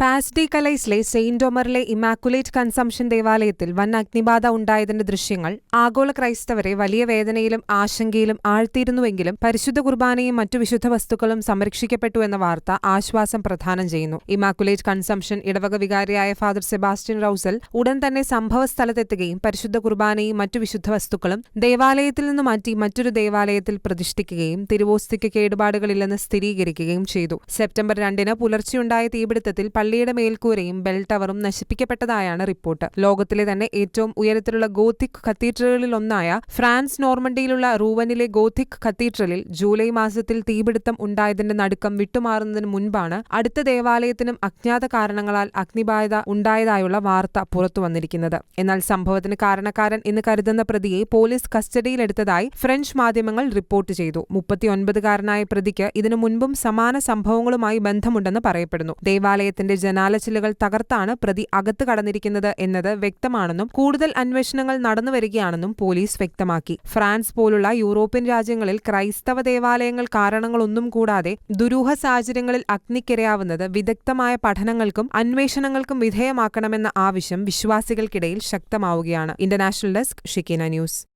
പാസ്ഡി കലൈസിലെ സെയിന്റ് ഒമറിലെ Immaculate Conception ദേവാലയത്തിൽ വൻ അഗ്നിബാധ ഉണ്ടായതിന്റെ ദൃശ്യങ്ങൾ ആഗോള ക്രൈസ്തവരെ വലിയ വേദനയിലും ആശങ്കയിലും ആഴ്ത്തിയിരുന്നുവെങ്കിലും പരിശുദ്ധ കുർബാനയും മറ്റു വിശുദ്ധ വസ്തുക്കളും സംരക്ഷിക്കപ്പെട്ടു എന്ന വാർത്ത ആശ്വാസം പ്രദാനം ചെയ്യുന്നു. ഇമാക്കുലേറ്റ് കൺസംഷൻ ഇടവക വികാരിയായ ഫാദർ സെബാസ്റ്റ്യൻ റൌസൽ ഉടൻ തന്നെ സംഭവ സ്ഥലത്തെത്തുകയും പരിശുദ്ധ കുർബാനയും മറ്റു വിശുദ്ധ വസ്തുക്കളും ദേവാലയത്തിൽ നിന്ന് മാറ്റി മറ്റൊരു ദേവാലയത്തിൽ പ്രതിഷ്ഠിക്കുകയും തിരുവോസ്തിക്ക് കേടുപാടുകളില്ലെന്ന് സ്ഥിരീകരിക്കുകയും ചെയ്തു. സെപ്റ്റംബർ രണ്ടിന് പുലർച്ചെയുണ്ടായ തീപിടുത്തത്തിൽ പള്ളിയുടെ മേൽക്കൂരയും ബെൽ ടവറും നശിപ്പിക്കപ്പെട്ടതായാണ് റിപ്പോർട്ട്. ലോകത്തിലെ തന്നെ ഏറ്റവും ഉയരത്തിലുള്ള ഗോത്തിക് കത്തീഡ്രലുകളിലൊന്നായ ഫ്രാൻസ് നോർമണ്ടിയിലുള്ള റൂവനിലെ ഗോത്തിക് കത്തീഡ്രലിൽ ജൂലൈ മാസത്തിൽ തീപിടുത്തം ഉണ്ടായതിന്റെ നടുക്കം വിട്ടുമാറുന്നതിന് മുൻപാണ് അടുത്ത ദേവാലയത്തിനും അജ്ഞാത കാരണങ്ങളാൽ അഗ്നിബാധ ഉണ്ടായതായുള്ള വാർത്ത പുറത്തുവന്നിരിക്കുന്നത് എന്നാൽ സംഭവത്തിന് കാരണക്കാരൻ എന്ന് കരുതുന്ന പ്രതിയെ പോലീസ് കസ്റ്റഡിയിലെടുത്തതായി ഫ്രഞ്ച് മാധ്യമങ്ങൾ റിപ്പോർട്ട് ചെയ്തു. മുപ്പത്തിയൊൻപതുകാരനായ പ്രതിക്ക് ഇതിനു മുൻപും സമാന സംഭവങ്ങളുമായി ബന്ധമുണ്ടെന്ന് പറയപ്പെടുന്നു. ദേവാലയത്തിന്റെ ജനാലച്ചില്ലുകൾ തകർത്താണ് പ്രതി അകത്ത് കടന്നിരിക്കുന്നത് എന്നത് വ്യക്തമാണെന്നും കൂടുതൽ അന്വേഷണങ്ങൾ നടന്നുവരികയാണെന്നും പോലീസ് വ്യക്തമാക്കി. ഫ്രാൻസ് പോലുള്ള യൂറോപ്യൻ രാജ്യങ്ങളിൽ ക്രൈസ്തവ ദേവാലയങ്ങൾ കാരണങ്ങളൊന്നും കൂടാതെ ദുരൂഹ സാഹചര്യങ്ങളിൽ അഗ്നിക്കിരയാവുന്നത് വിദഗ്ധമായ പഠനങ്ങൾക്കും അന്വേഷണങ്ങൾക്കും വിധേയമാക്കണമെന്ന ആവശ്യം വിശ്വാസികൾക്കിടയിൽ ശക്തമാവുകയാണ്. International desk Shekinah news.